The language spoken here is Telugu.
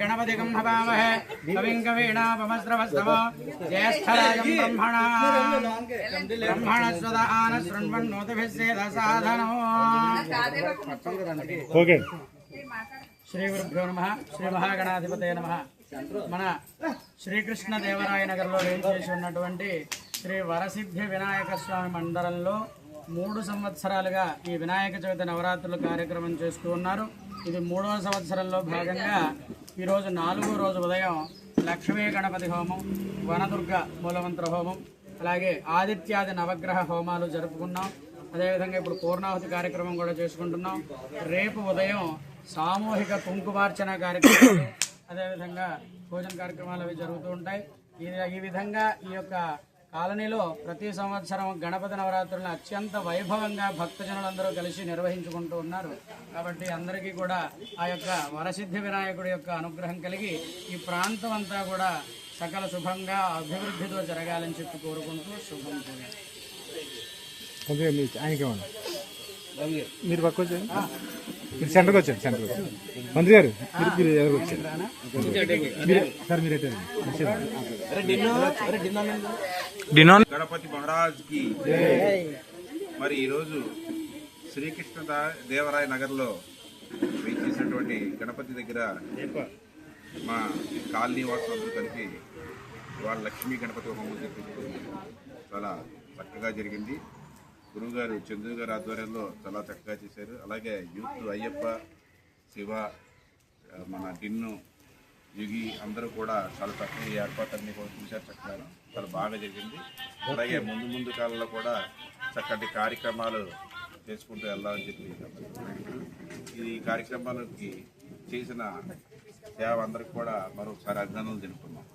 गणपतिगं हवामहे कविं कवीणापमस्रवस्तमो ज्येष्ठराजं ब्रह्मणा ब्रह्मणस्वद आन शृण्वन्नोतिभिः सेदसाधनो ఓకే శ్రీ గురుభ్యో నమ శ్రీ మహాగణాధిపతయ నమ మన శ్రీకృష్ణ దేవరాయ నగర్లో చేసి ఉన్నటువంటి శ్రీ వరసిద్ధి వినాయక స్వామి మండలంలో మూడు సంవత్సరాలుగా ఈ వినాయక చవితి నవరాత్రుల కార్యక్రమం చేస్తూ ఉన్నారు. ఇది మూడవ సంవత్సరంలో భాగంగా ఈరోజు నాలుగో రోజు ఉదయం లక్ష్మీ గణపతి హోమం వనదుర్గ మూలమంత్ర హోమం అలాగే ఆదిత్యాది నవగ్రహ హోమాలు జరుపుకున్నాం. అదేవిధంగా ఇప్పుడు పూర్ణాహుతి కార్యక్రమం కూడా చేసుకుంటున్నాం. రేపు ఉదయం సామూహిక కుంకుమార్చన కార్యక్రమాలు అదేవిధంగా భోజన కార్యక్రమాలు అవి జరుగుతూ ఉంటాయి. ఈ విధంగా ఈ యొక్క కాలనీలో ప్రతి సంవత్సరం గణపతి నవరాత్రులను అత్యంత వైభవంగా భక్తజనులందరూ కలిసి నిర్వహించుకుంటూ ఉన్నారు. కాబట్టి అందరికీ కూడా ఆ యొక్క వరసిద్ధి వినాయకుడి యొక్క అనుగ్రహం కలిగి ఈ ప్రాంతం అంతా కూడా సకల శుభంగా అభివృద్ధితో జరగాలని చెప్పి కోరుకుంటూ శుభం కూడా మీరు పక్క వచ్చారు మీరు సెంటర్కి వచ్చారు సెంటర్కి వచ్చారు మంత్రి గారు మీరు మీరు ఎవరు వచ్చారు మీరు సార్ మీరు అయితే గణపతి మహారాజ్కి మరి ఈరోజు శ్రీకృష్ణ దేవరాయ నగర్లో వేయించేసినటువంటి గణపతి దగ్గర మా కాలనీ వాసులందరూ కలిపి వాళ్ళ లక్ష్మీ గణపతి హోమం జరిపించుకుని చాలా చక్కగా జరిగింది. గురువుగారు చంద్రు గారి ఆధ్వర్యంలో చాలా చక్కగా చేశారు. అలాగే యూత్ అయ్యప్ప శివ మన డిన్ను యుగి అందరూ కూడా చాలా చక్కగా ఈ ఏర్పాట్లన్నీ కూడా చూశారు చక్కగా. చాలా బాగా జరిగింది. అలాగే ముందు ముందు కాలంలో కూడా చక్కటి కార్యక్రమాలు చేసుకుంటూ వెళ్ళాలని చెప్పి ఈ కార్యక్రమాలకి చేసిన సేవ అందరికి కూడా మరొకసారి అభినందనలు తెలుపుతున్నాం